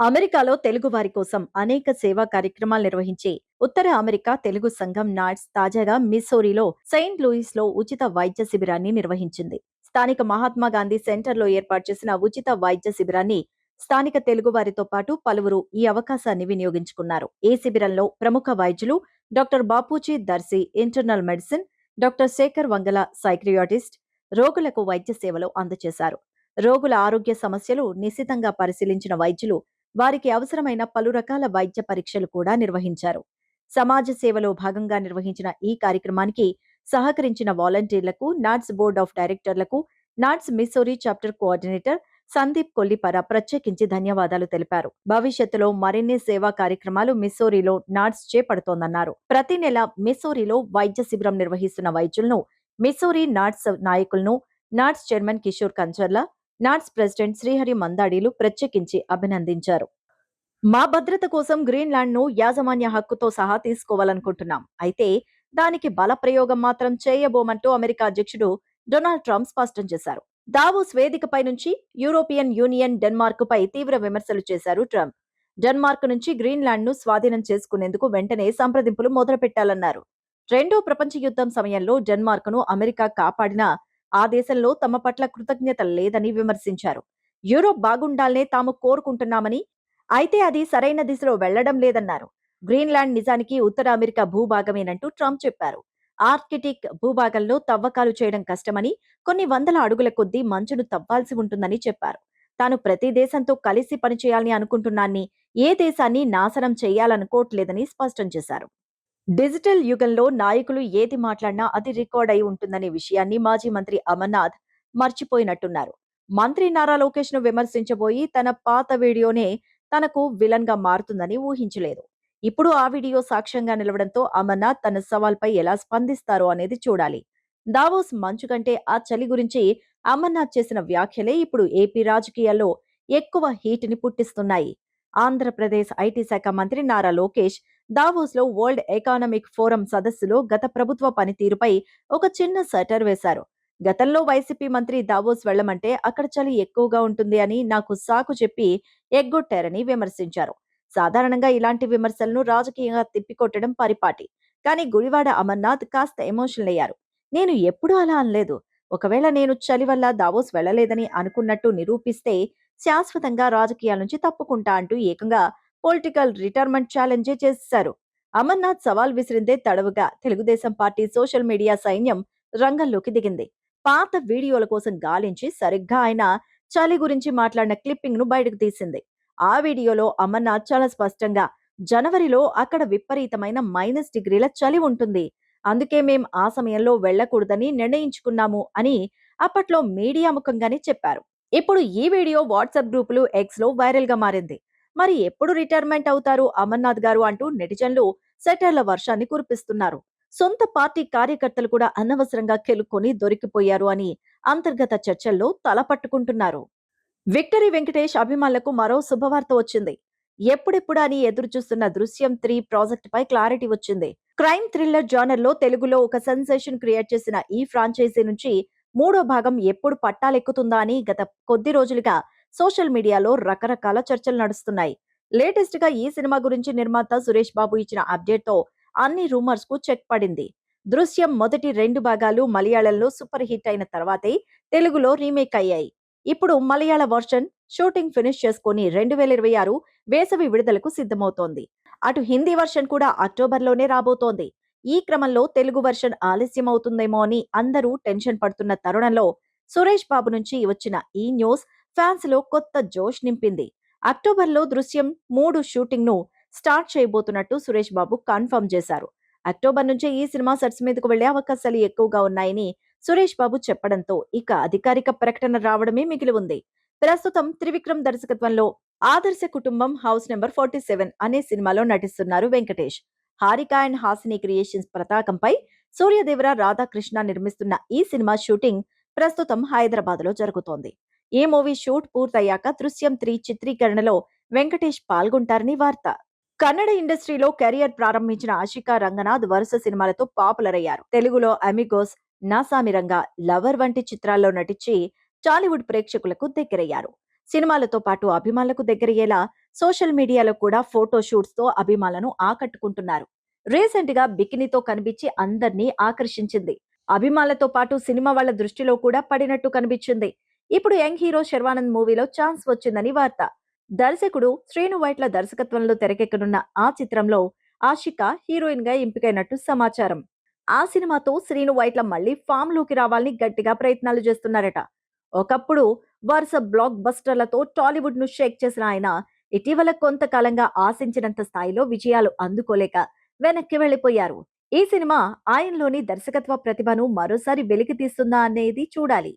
అమెరికాలో తెలుగు వారి కోసం అనేక సేవా కార్యక్రమాలు నిర్వహించే ఉత్తర అమెరికా తెలుగు సంఘం నాట్స్ తాజాగా మిస్సోరీలో సెయింట్ లూయిస్లో ఉచిత వైద్య శిబిరాన్ని నిర్వహించింది. స్థానిక మహాత్మా గాంధీ సెంటర్లో ఏర్పాటు చేసిన ఉచిత వైద్య శిబిరాన్ని స్థానిక తెలుగు వారితో పాటు పలువురు ఈ అవకాశాన్ని వినియోగించుకున్నారు. ఈ శిబిరంలో ప్రముఖ వైద్యులు doctor Bapuji Darshi internal medicine doctor Shekhar Vangala psychiatrist రోగులకు వైద్య సేవలు అందజేశారు. రోగుల ఆరోగ్య సమస్యలు నిశితంగా పరిశీలించిన వైద్యులు వారికి అవసరమైన పలు రకాల వైద్య పరీక్షలు కూడా నిర్వహించారు. సమాజ సేవలో భాగంగా నిర్వహించిన ఈ కార్యక్రమానికి సహకరించిన వాలంటీర్లకు NATS board of డైరెక్టర్లకు NATS Missouri chapter coordinator Sandeep Kollipara ప్రత్యేకించి ధన్యవాదాలు తెలిపారు. భవిష్యత్తులో మరిన్ని సేవా కార్యక్రమాలు మిస్సోరీలో నాట్స్ చేపడుతోందన్నారు. ప్రతి నెల మిస్సోరీలో వైద్య శిబిరం నిర్వహిస్తున్న వైద్యులను మిస్సోరీ నాట్స్ నాయకులను NATS chairman Kishore Kancharla NATS president Srihari మందాడీలు ప్రత్యేకించి అభినందించారు. మా భద్రత కోసం గ్రీన్లాండ్ను యాజమాన్య హక్కుతో సహా తీసుకోవాలనుకుంటున్నాం. అయితే దానికి బల ప్రయోగం మాత్రం చేయబోమంటూ అమెరికా అధ్యక్షుడు డొనాల్డ్ ట్రంప్ స్పష్టం చేశారు. దావోస్ వేదికపై నుంచి యూరోపియన్ యూనియన్ డెన్మార్క్ పై తీవ్ర విమర్శలు చేశారు ట్రంప్. డెన్మార్క్ నుంచి గ్రీన్లాండ్ను స్వాధీనం చేసుకునేందుకు వెంటనే సంప్రదింపులు మొదలుపెట్టాలన్నారు. రెండో ప్రపంచ యుద్ధం సమయంలో డెన్మార్క్ను అమెరికా కాపాడినా ఆ దేశంలో తమ పట్ల కృతజ్ఞత లేదని విమర్శించారు. యూరోప్ బాగుండాలనే తాము కోరుకుంటున్నామని అయితే అది సరైన దిశలో వెళ్ళడం లేదన్నారు. గ్రీన్లాండ్ నిజానికి ఉత్తర అమెరికా భూభాగమేనంటూ ట్రంప్ చెప్పారు. ఆర్కిటిక్ భూభాగంలో తవ్వకాలు చేయడం కష్టమని కొన్ని వందల అడుగుల కొద్దీ మంచును తవ్వాల్సి ఉంటుందని చెప్పారు. తాను ప్రతి దేశంతో కలిసి పనిచేయాలని అనుకుంటున్నాన్ని ఏ దేశాన్ని నాశనం చేయాలనుకోవట్లేదని స్పష్టం చేశారు. డిజిటల్ యుగంలో నాయకులు ఏది మాట్లాడినా అది రికార్డ్ అయి ఉంటుందనే విషయాన్ని మాజీ మంత్రి అమర్నాథ్ మర్చిపోయినట్టున్నారు. మంత్రి నారా లోకేష్ను విమర్శించబోయి తన పాత వీడియోనే తనకు విలన్గా మారుతుందని ఊహించలేదు. ఇప్పుడు ఆ వీడియో సాక్ష్యంగా నిలవడంతో అమర్నాథ్ తన సవాల్పై ఎలా స్పందిస్తారో అనేది చూడాలి. దావోస్ మంచు కంటే ఆ చలి గురించి అమర్నాథ్ చేసిన వ్యాఖ్యలే ఇప్పుడు ఏపీ రాజకీయాల్లో ఎక్కువ హీట్ని పుట్టిస్తున్నాయి. ఆంధ్రప్రదేశ్ ఐటీ శాఖ మంత్రి నారా లోకేష్ దావోస్లో వరల్డ్ ఎకానమిక్ ఫోరం సదస్సులో గత ప్రభుత్వ పనితీరుపై ఒక చిన్న సటర్ వేశారు. గతంలో వైసీపీ మంత్రి దావోస్ వెళ్ళమంటే అక్కడ చలి ఎక్కువగా ఉంటుంది అని నాకు సాకు చెప్పి ఎగ్గొట్టారని విమర్శించారు. సాధారణంగా ఇలాంటి విమర్శలను రాజకీయంగా తిప్పికొట్టడం పరిపాటి. కానీ గుడివాడ అమర్నాథ్ కాస్త ఎమోషనల్ అయ్యారు. నేను ఎప్పుడూ అలా అనలేదు. ఒకవేళ నేను చలి వల్ల దావోస్ వెళ్ళలేదని అనుకున్నట్టు నిరూపిస్తే శాశ్వతంగా రాజకీయాల నుంచి తప్పుకుంటా అంటూ ఏకంగా పొలిటికల్ రిటైర్మెంట్ ఛాలెంజే చేశారు? అమర్నాథ్ సవాల్ విసిరిందే తడవుగా తెలుగుదేశం పార్టీ సోషల్ మీడియా సైన్యం రంగంలోకి దిగింది. పాత వీడియోల కోసం గాలించి సరిగ్గా ఆయన చలి గురించి మాట్లాడిన క్లిప్పింగ్ను బయటకు తీసింది. ఆ వీడియోలో అమర్నాథ్ చాలా స్పష్టంగా జనవరిలో అక్కడ విపరీతమైన మైనస్ డిగ్రీల చలి ఉంటుంది. అందుకే మేం ఆ సమయంలో వెళ్ళకూడదని నిర్ణయించుకున్నాము అని అప్పట్లో మీడియా ముఖంగానే చెప్పారు. ఇప్పుడు ఈ వీడియో వాట్సాప్ గ్రూపులు ఎక్స్లో వైరల్గా మారింది. మరి ఎప్పుడు రిటైర్మెంట్ అవుతారు అమర్నాథ్ గారు అంటూ నెటిజన్లు సెటర్ల వర్షాన్ని కురిపిస్తున్నారు. సొంత పార్టీ కార్యకర్తలు కూడా అనవసరంగా కెలుక్కొని దొరికిపోయారు అని అంతర్గత చర్చల్లో తలపట్టుకుంటున్నారు విక్టరీ వెంకటేష్ అభిమానులకు మరో శుభవార్త వచ్చింది. ఎప్పుడెప్పుడు అని ఎదురు చూస్తున్న దృశ్యం త్రీ ప్రాజెక్ట్ పై క్లారిటీ వచ్చింది. క్రైమ్ థ్రిల్లర్ జానర్లో తెలుగులో ఒక సెన్సేషన్ క్రియేట్ చేసిన ఈ ఫ్రాంచైజీ నుంచి మూడో భాగం ఎప్పుడు పట్టాలెక్కుతుందా అని గత కొద్ది రోజులుగా సోషల్ మీడియాలో రకరకాల చర్చలు నడుస్తున్నాయి. లేటెస్ట్గా ఈ సినిమా గురించి నిర్మాత సురేష్ బాబు ఇచ్చిన అప్డేట్తో అన్ని రూమర్స్కు చెక్ పడింది. దృశ్యం మొదటి రెండు భాగాలు మలయాళంలో సూపర్ హిట్ అయిన తర్వాతే తెలుగులో రీమేక్ అయ్యాయి. ఇప్పుడు మలయాళ వర్షన్ షూటింగ్ ఫినిష్ చేసుకుని రెండు వేల ఇరవై ఆరు వేసవి విడుదలకు సిద్ధమవుతోంది. అటు హిందీ వర్షన్ కూడా అక్టోబర్లోనే రాబోతోంది. ఈ క్రమంలో తెలుగు వర్షన్ ఆలస్యం అవుతుందేమో అని అందరూ టెన్షన్ పడుతున్న తరుణంలో సురేష్ బాబు నుంచి వచ్చిన ఈ న్యూస్ ఫ్యాన్స్లో కొత్త జోష్ నింపింది. అక్టోబర్లో దృశ్యం మూడు షూటింగ్ను స్టార్ట్ చేయబోతున్నట్టు సురేష్ బాబు కన్ఫర్మ్ చేశారు. అక్టోబర్ నుంచే ఈ సినిమా సెట్స్ మీదకు వెళ్ళే అవకాశాలు ఎక్కువగా ఉన్నాయని సురేష్ బాబు చెప్పడంతో ఇక అధికారిక ప్రకటన రావడమే మిగిలి ఉంది. ప్రస్తుతం త్రివిక్రమ్ దర్శకత్వంలో ఆదర్శ కుటుంబం హౌస్ నెంబర్ ఫార్టీ సెవెన్ అనే సినిమాలో నటిస్తున్నారు వెంకటేష్. హారిక అండ్ హాసిని క్రియేషన్స్ పతాకంపై సూర్యదేవర రాధాకృష్ణ నిర్మిస్తున్న ఈ సినిమా షూటింగ్ ప్రస్తుతం హైదరాబాద్లో జరుగుతోంది. ఈ మూవీ షూట్ పూర్తయ్యాక దృశ్యం త్రీ చిత్రీకరణలో వెంకటేష్ పాల్గొంటారని వార్త. కన్నడ ఇండస్ట్రీలో కెరియర్ ప్రారంభించిన ఆశికా రంగనాథ్ వరుస సినిమాలతో పాపులర్ అయ్యారు తెలుగులో అమిగోస్ నాసామి రంగ లవర్ వంటి చిత్రాల్లో నటించి టాలీవుడ్ ప్రేక్షకులకు దగ్గరయ్యారు. సినిమాలతో పాటు అభిమానులకు దగ్గరయ్యేలా సోషల్ మీడియాలో కూడా ఫోటో షూట్స్తో అభిమానులను ఆకట్టుకుంటున్నారు. రీసెంట్గా బికినీతో కనిపించి అందరినీ ఆకర్షించింది. అభిమానులతో పాటు సినిమా వాళ్ళ దృష్టిలో కూడా పడినట్టు కనిపించింది. ఇప్పుడు యంగ్ హీరో శర్వానంద్ మూవీలో ఛాన్స్ వచ్చిందని వార్త. దర్శకుడు శ్రీను వైట్ల దర్శకత్వంలో తెరకెక్కనున్న ఆ చిత్రంలో ఆషిక హీరోయిన్గా ఎంపికైనట్టు సమాచారం. ఆ సినిమాతో శ్రీను వైట్ల మళ్ళీ ఫామ్లోకి రావాలని గట్టిగా ప్రయత్నాలు చేస్తున్నారట. ఒకప్పుడు వరుస బ్లాక్ బస్టర్లతో టాలీవుడ్ను షేక్ చేసిన ఆయన ఇటీవల కొంతకాలంగా ఆశించినంత స్థాయిలో విజయాలు అందుకోలేక వెనక్కి వెళ్ళిపోయారు. ఈ సినిమా ఆయనలోని దర్శకత్వ ప్రతిభను మరోసారి వెలికి తీస్తుందా అనేది చూడాలి.